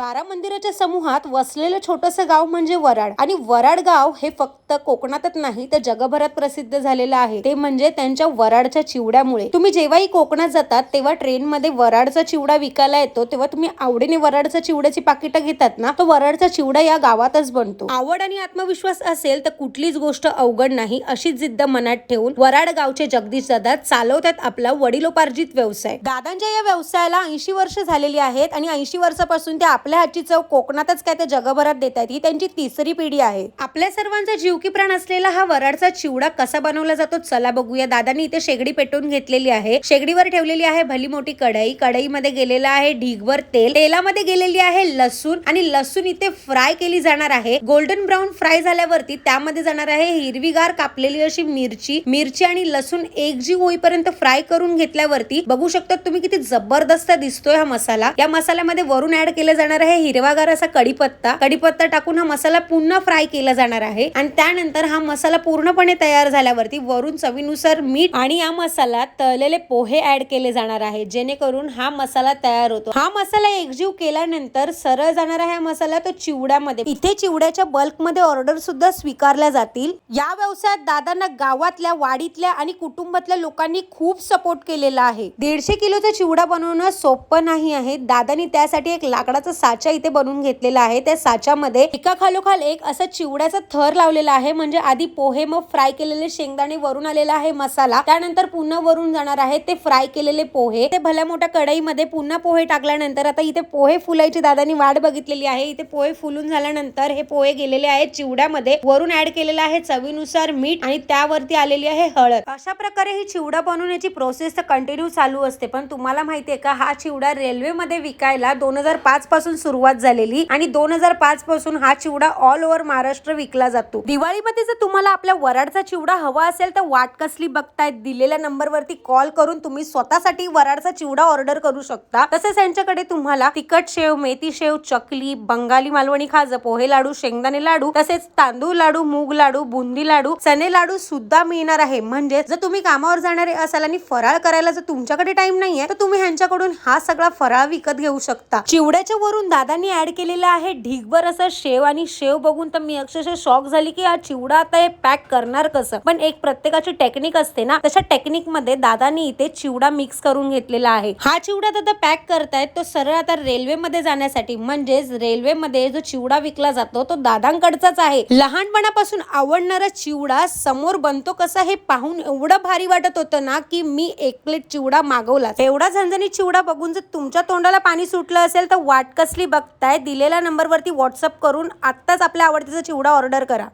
बारा मंदिराच्या समूहात वसलेलं छोटंसं गाव म्हणजे वराड. आणि वराड गाव हे फक्त कोकणातच नाही तर जगभरात प्रसिद्ध झालेलं आहे. ते म्हणजे त्यांच्या वराडच्या चिवड्यामुळे. तुम्ही जेव्हाही कोकणात जातात तेव्हा ट्रेनमध्ये वराडचा चिवडा विकायला येतो. तेव्हा तुम्ही आवडीने वराडचा चिवड्याची पाकिटं घेतात ना तो वराडचा चिवडा या गावातच बनतो. आवड आणि आत्मविश्वास असेल तर कुठलीच गोष्ट अवघड नाही अशीच जिद्द मनात ठेवून वराड गावचे जगदीश दादा चालवतात आपला वडिलोपार्जित व्यवसाय. दादांच्या या व्यवसायाला ऐंशी वर्ष झालेली आहेत आणि ऐंशी वर्षापासून ते आपल्या हातची चव कोकणातच काय तर जगभरात देत आहेत. ही त्यांची तिसरी पिढी आहे. आपल्या सर्वांचा जीव की प्राण असलेला हा वराडचा चिवडा कसा बनवला जातो? चला बघूया. दादांनी इथे शेगडी पेटवून घेतलेली आहे. शेगडीवर ठेवलेली आहे भली मोठी कढई. कढईमध्ये गेलेलं आहे ढीगभर तेल. तेलामध्ये गेलेली आहे लसूण आणि लसूण इथे फ्राय केली जाणार आहे. गोल्डन ब्राऊन फ्राय झाल्यावरती त्यामध्ये जाणार आहे हिरवीगार कापलेली अशी मिरची. मिरची आणि लसूण एकजीव होईपर्यंत फ्राय करून घेतल्यावरती बघू शकता तुम्ही किती जबरदस्त दिसतोय हा मसाला. या मसाल्यामध्ये वरून ऍड केलं जाणार हे हिरवागार असा कढीपत्ता कढीपत्ता टाकून हा मसाला पुन्हा फ्राय केला जाणार आहे. आणि त्यानंतर हा मसाला पूर्णपणे तयार झाल्यावरती वरून चवीनुसार मीठ आणि या मसाल्यात तळलेले पोहे ऍड केले जाणार आहे. जेणेकरून हा मसाला तयार होतो. हा मसाला एकजीव केल्यानंतर सरळ जाणार आहे हा मसाला तो चिवड्यामध्ये इथे चिवड्याच्या बल्कमध्ये ऑर्डर सुद्धा स्वीकारल्या जातील. या व्यवसायात दादांना गावातल्या वाडीतल्या आणि कुटुंबातल्या लोकांनी खूप सपोर्ट केलेला आहे. दीडशे किलोचा चिवडा बनवणं सोपं नाही आहे. दादानी त्यासाठी एक लाकडाचा साचा इथे बनवून घेतलेला आहे. त्या साच्यामध्ये एका खालोखाल एक असा चिवड्याचा थर लावलेला आहे. म्हणजे आधी पोहे मग फ्राय केलेले शेंगदाणे वरून आलेला आहे मसाला. त्यानंतर पुन्हा वरून जाणार आहे ते फ्राय केलेले पोहे. ते भल्या मोठ्या कढईमध्ये पुन्हा पोहे टाकल्यानंतर आता इथे पोहे फुलायची दादानी वाट बघितलेली आहे. इथे पोहे फुलून झाल्यानंतर हे पोहे गेलेले आहेत चिवड्यामध्ये. वरून ऍड केलेलं आहे चवीनुसार मीठ आणि त्यावरती आलेली आहे हळद. अशा प्रकारे ही चिवडा बनवण्याची प्रोसेस तर कंटिन्यू चालू असते. पण तुम्हाला माहितीये का हा चिवडा रेल्वेमध्ये विकायला दोन हजार पाच पासून सुरुवात झालेली आणि दोन हजार पाच पासून हा चिवडा ऑल ओव्हर महाराष्ट्र विकला जातो. दिवाळीमध्ये जर तुम्हाला आपल्या वराडचा चिवडा हवा असेल तर वाट कसली बघतायत? दिलेल्या नंबरवरती कॉल करून तुम्ही स्वतःसाठी वराडचा चिवडा ऑर्डर करू शकता. तसेच यांच्याकडे तुम्हाला तिखट शेव मेथी शेव चकली बंगाली मालवणी खाज पोहे लाडू शेंगदाणे लाडू तसेच तांदूळ लाडू मूग लाडू बुंदी लाडू चने लाडू सुद्धा मिळणार आहे. म्हणजे जर तुम्ही कामावर जाणारे असाल आणि फराळ करायला जर तुमच्याकडे टाइम नाहीये तर तुम्ही ह्यांच्याकडून हा सगळा फराळ विकत घेऊ शकता. चिवड्याच्या वरून दादांनी ॲड केलेलं आहे. ढिगभर असं शेव आणि शेव बघून तर मी अक्षरशः शॉक झाली की हा चिवडा आता हे पॅक करणार कसं? पण एक प्रत्येकाची टेक्निक असते ना तशा टेक्निकमध्ये दादांनी इथे चिवडा मिक्स करून घेतलेला आहे. हा चिवडा दादा पॅक करतायत तो सरळ आता रेल्वेमध्ये जाण्यासाठी म्हणजेच रेल्वेमध्ये जो चिवडा विकला जातो तो दादांकडचाच आहे. लहानपणापासून आवडणारा चिवडा समोर बनतो कसा हे पाहून एवढं भारी वाटत होतं ना की मी एक प्लेट चिवडा मागवला एवढा झणझणीत चिवडा बघून जर तुमच्या तोंडाला पाणी सुटलं असेल तर वाट सिरियसली बघताय दिलेल्या नंबरवरती व्हॉट्सअप करून आत्ताच आपल्या आवडतीचा चिवडा ऑर्डर करा.